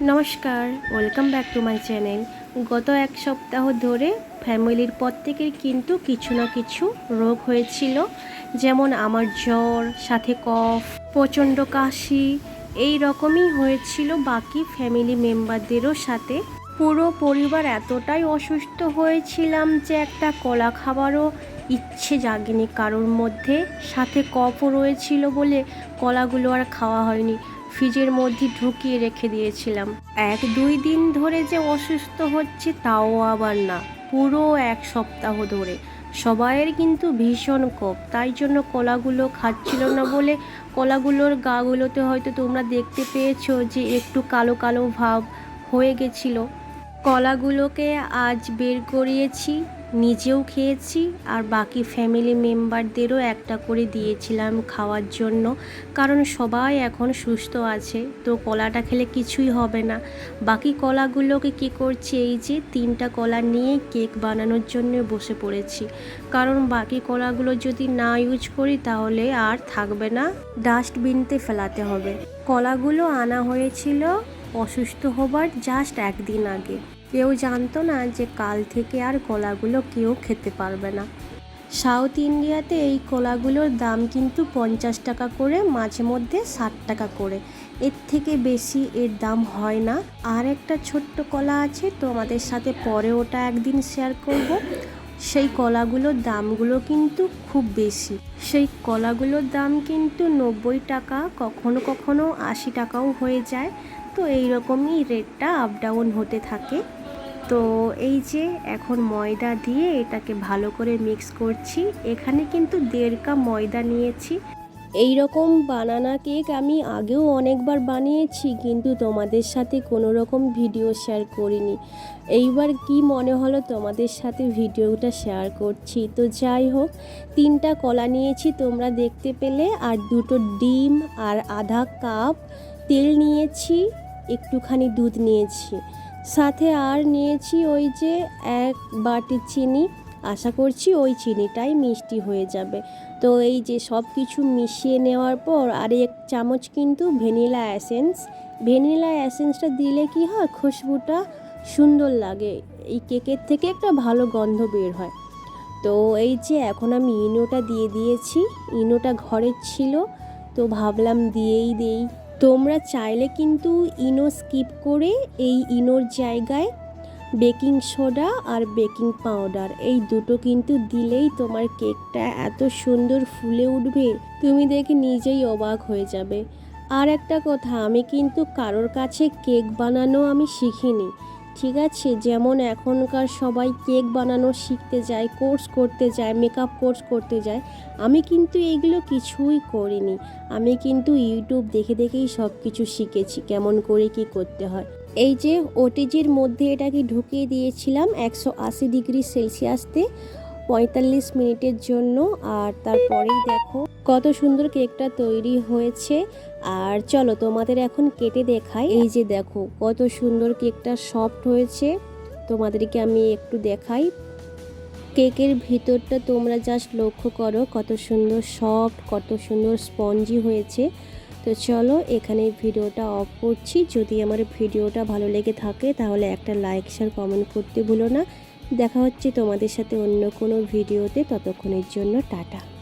নমস্কার welcome back to my channel গত এক সপ্তাহ ধরে ফ্যামিলির প্রত্যেকের কিন্তু কিছু না কিছু রোগ হয়েছিল, যেমন আমার জ্বর, সাথে কফ, প্রচণ্ড কাশি, এই রকমই হয়েছিল বাকি ফ্যামিলি মেম্বারদেরও সাথে। পুরো পরিবার এতটাই অসুস্থ হয়েছিলাম যে একটা কলা খাবারও ইচ্ছে জাগেনি কারোর মধ্যে। সাথে কফও রয়েছিল বলে কলাগুলো আর খাওয়া হয়নি। ফ্রিজের মধ্যে ঢুকিয়ে রেখে দিয়েছিলাম। এক দুই দিন ধরে যে অসুস্থ হচ্ছে তাও আবার না। পুরো এক সপ্তাহ ধরে। সবাইয়ের কিন্তু ভীষণ কপ তাই জন্য কলাগুলো খাচ্ছিল না বলে কলাগুলোর গাগুলোতে হয়তো তোমরা দেখতে পেয়েছ যে একটু কালো কালো ভাব হয়ে গেছিল। কলাগুলোকে আজ বের করিয়েছি। নিজেও খেয়েছি আর বাকি ফ্যামিলি মেম্বারদেরও একটা করে দিয়েছিলাম খাওয়ার জন্য। কারণ সবাই এখন সুস্থ আছে, তো কলাটা খেলে কিছুই হবে না। বাকি কলাগুলোকে কি করছি, এই যে তিনটা কলা নিয়ে কেক বানানোর জন্য বসে পড়েছি। কারণ বাকি কলাগুলো যদি না ইউজ করি, তাহলে আর থাকবে না। ডাস্টবিনতে ফেলাতে হবে। কলাগুলো আনা হয়েছিল অসুস্থ হবার জাস্ট একদিন আগে। কেউ জানতো না যে কাল থেকে আর কলাগুলো কেউ খেতে পারবে না। সাউথ ইন্ডিয়াতে এই কলাগুলোর দাম কিন্তু পঞ্চাশ টাকা করে, মাঝে মধ্যে ষাট টাকা করে। এর থেকে বেশি এর দাম হয় না। আর একটা ছোট্ট কলা আছে তোমাদের সাথে পরে ওটা একদিন শেয়ার করব। সেই কলাগুলোর দামগুলো কিন্তু খুব বেশি। সেই কলাগুলোর দাম কিন্তু নব্বই টাকা, কখনো কখনো আশি টাকাও হয়ে যায়। তো এই রকমই রেটটা আপ ডাউন হতে থাকে। তো এই যে এখন ময়দা দিয়ে এটাকে ভালো করে মিক্স করছি। এখানে কিন্তু দেড় কাপ ময়দা নিয়েছি। এই রকম বানানা কেক আমি আগেও অনেকবার বানিয়েছি, কিন্তু তোমাদের সাথে কোনো রকম ভিডিও শেয়ার করিনি। এইবার কি মনে হলো তোমাদের সাথে ভিডিওটা শেয়ার করছি। তো যাই হোক, তিনটা কলা নিয়েছি তোমরা দেখতে পেলে, আর দুটো ডিম আর আধা কাপ তেল নিয়েছি, একটুখানি দুধ নিয়েছি। সাথে আর নিয়েছি ওই যে এক বাটি চিনি। আশা করছি ওই চিনিটাই মিষ্টি হয়ে যাবে। তো এই যে সব কিছু মিশিয়ে নেওয়ার পর আর এক চামচ কিন্তু ভ্যানিলা অ্যাসেন্স ভ্যানিলা অ্যাসেন্সটা দিলে কি হয়? খুশবুটা সুন্দর লাগে। এই কেকের থেকে একটা ভালো গন্ধ বের হয়। তো এই যে এখন আমি ইনোটা দিয়ে দিয়েছি। ইনোটা ঘরের ছিল। তো ভাবলাম দিয়েই দেই। তোমরা চাইলে কিন্তু ইনো স্কিপ করে এই ইনোর জায়গায় বেকিং সোডা আর বেকিং পাউডার, এই দুটো কিন্তু দিলেই তোমার কেকটা এত সুন্দর ফুলে উঠবে, তুমি দেখে নিজেই অবাক হয়ে যাবে। আর একটা কথা, আমি কিন্তু কারোর কাছে কেক বানানো আমি শিখিনি। ঠিক আছে, যেমন এখনকার সবাই কেক বানানো শিখতে যায়, কোর্স করতে যায় মেকআপ কোর্স করতে যায়। আমি কিন্তু এগুলো কিছুই করিনি। আমি কিন্তু ইউটিউব দেখে দেখেই সব কিছু শিখেছি, কেমন করে কি করতে হয়। এই যে ওটিজির মধ্যে এটাকে ঢুকিয়ে দিয়েছিলাম একশো আশি ডিগ্রি সেলসিয়াসতে, পঁয়তাল্লিশ মিনিটের জন্য। আর তারপরেই দেখো কত সুন্দর কেকটা তৈরি হয়েছে। আর চলো তোমাদের এখন কেটে দেখাই। এই যে দেখো, কত সুন্দর কেকটা সফট হয়েছে। তোমাদেরকে আমি একটু দেখাই। কেকের ভিতরটা তোমরা জাস্ট লক্ষ্য করো, কত সুন্দর সফট, কত সুন্দর স্পঞ্জি হয়েছে। তো চলো এখানে ভিডিওটা অফ করছি। যদি আমার ভিডিওটা ভালো লেগে থাকে, তাহলে একটা লাইক শেয়ার কমেন্ট করতে ভুলো না। দেখা হচ্ছে তোমাদের সাথে অন্য কোনো ভিডিওতে। ততক্ষণের জন্য টাটা।